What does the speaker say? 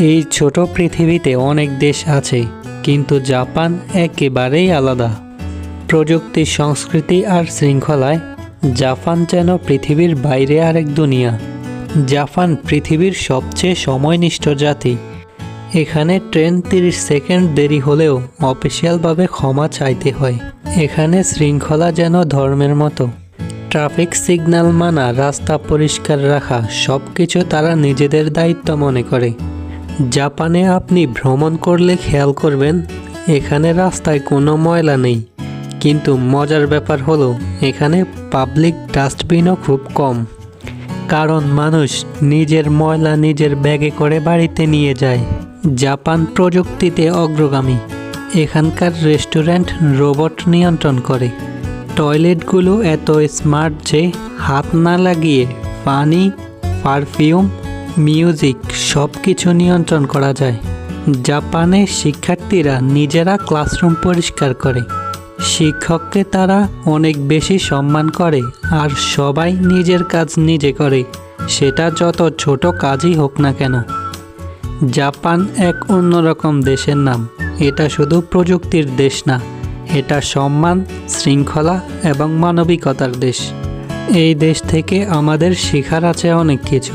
এই ছোট পৃথিবীতে অনেক দেশ আছে, কিন্তু জাপান একেবারেই আলাদা। প্রযুক্তি, সংস্কৃতি আর শৃঙ্খলায় জাপান যেন পৃথিবীর বাইরে আরেক দুনিয়া। জাপান পৃথিবীর সবচেয়ে সময়নিষ্ঠ জাতি। এখানে ট্রেন তিরিশ সেকেন্ড দেরি হলেও অফিসিয়ালভাবে ক্ষমা চাইতে হয়। এখানে শৃঙ্খলা যেন ধর্মের মতো। ট্রাফিক সিগন্যাল মানা, রাস্তা পরিষ্কার রাখা সব কিছু তারা নিজেদের দায়িত্ব মনে করে। জাপানে আপনি ভ্রমণ করলে খেয়াল করবেন, এখানে রাস্তায় কোনো ময়লা নেই। কিন্তু মজার ব্যাপার হলো, এখানে পাবলিক ডাস্টবিনও খুব কম। কারণ মানুষ নিজের ময়লা নিজের ব্যাগে করে বাড়িতে নিয়ে যায়। জাপান প্রযুক্তিতে অগ্রগামী। এখানকার রেস্টুরেন্ট রোবট নিয়ন্ত্রণ করে। টয়লেটগুলো এত স্মার্ট যে হাত না লাগিয়ে পানি, পারফিউম, মিউজিক সব কিছু নিয়ন্ত্রণ করা যায়। জাপানে শিক্ষার্থীরা নিজেরা ক্লাসরুম পরিষ্কার করে। শিক্ষককে তারা অনেক বেশি সম্মান করে আর সবাই নিজের কাজ নিজে করে। সেটা যত ছোট কাজই হোক না কেন। জাপান এক অন্যরকম দেশের নাম। এটা শুধু প্রযুক্তির দেশ না, এটা সম্মান, শৃঙ্খলা এবং মানবিকতার দেশ। এই দেশ থেকে আমাদের শেখার আছে অনেক কিছু।